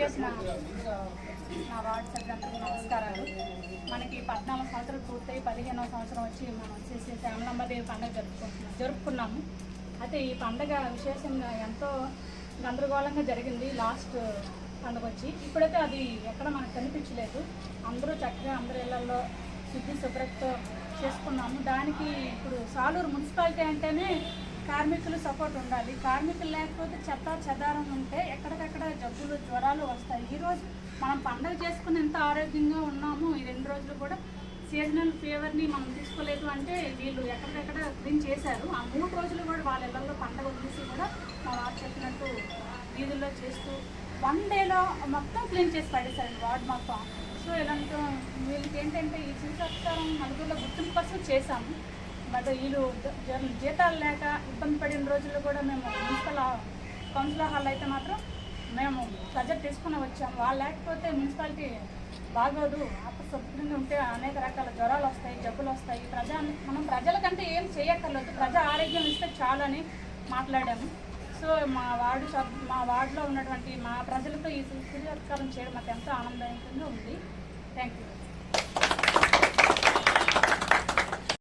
చేసిన నా వాట్సాప్ నమస్కారాలు. మనకి పద్నాలుగు సంవత్సరాలు పూర్తయి పదిహేనవ సంవత్సరం వచ్చి మనం వచ్చేసి శ్యామలంబదేవి పండుగ జరుపుకుంటున్నాం జరుపుకున్నాము. అయితే ఈ పండుగ విశేషంగా ఎంతో గందరగోళంగా జరిగింది లాస్ట్ పండుగ వచ్చి. ఇప్పుడైతే అది ఎక్కడ మనకు కనిపించలేదు. అందరూ చక్కగా అందరి ఇళ్ళలో శుద్ధి శుభ్రతతో చేసుకున్నాము. దానికి ఇప్పుడు సాలూరు మున్సిపాలిటీ అంటేనే కార్మికులు సపోర్ట్ ఉండాలి. కార్మికులు లేకపోతే చెత్త చెదారం ఉంటే ఎక్కడికక్కడ జబ్బులు జ్వరాలు వస్తాయి. ఈరోజు మనం పండగ చేసుకుని ఎంత ఆరోగ్యంగా ఉన్నాము ఈ రెండు రోజులు కూడా సీజనల్ ఫీవర్ని మనం తీసుకోలేదు అంటే వీళ్ళు ఎక్కడికక్కడ క్లీన్ చేశారు. ఆ మూడు రోజులు కూడా వాళ్ళ ఇళ్ళలో పండగ వదిలేసి కూడా మా వారు చెప్పినట్టు వీధుల్లో చేస్తూ వన్ డేలో మొత్తం క్లీన్ చేసి పడేశారండి వార్డ్ మొత్తం. సో ఇలాంటి వీళ్ళకి ఏంటంటే ఈ శివసత్కారం నలుగురిలో గుర్తింపు కోసం చేశాము. బట్ వీళ్ళు జీతాలు లేక ఇబ్బంది పడిన రోజుల్లో కూడా మేము మున్సిపల్ కౌన్సిల్ హాల్ అయితే మాత్రం మేము ప్రజలు తీసుకుని వచ్చాము. వాళ్ళు లేకపోతే మున్సిపాలిటీ బాగోదు. అపశుభ్రంగా ఉంటే అనేక రకాల జ్వరాలు వస్తాయి జబ్బులు వస్తాయి. ప్రజా మనం ప్రజలకంటే ఏం చేయక్కర్లేదు. ప్రజా ఆరోగ్యం ఇస్తే చాలని మాట్లాడాము. సో మా వార్డు సబ్ మా వార్డులో ఉన్నటువంటి మా ప్రజలతో ఈ సత్కారం చేయడం మాకు ఎంతో ఆనందంగా ఉంది. Thank you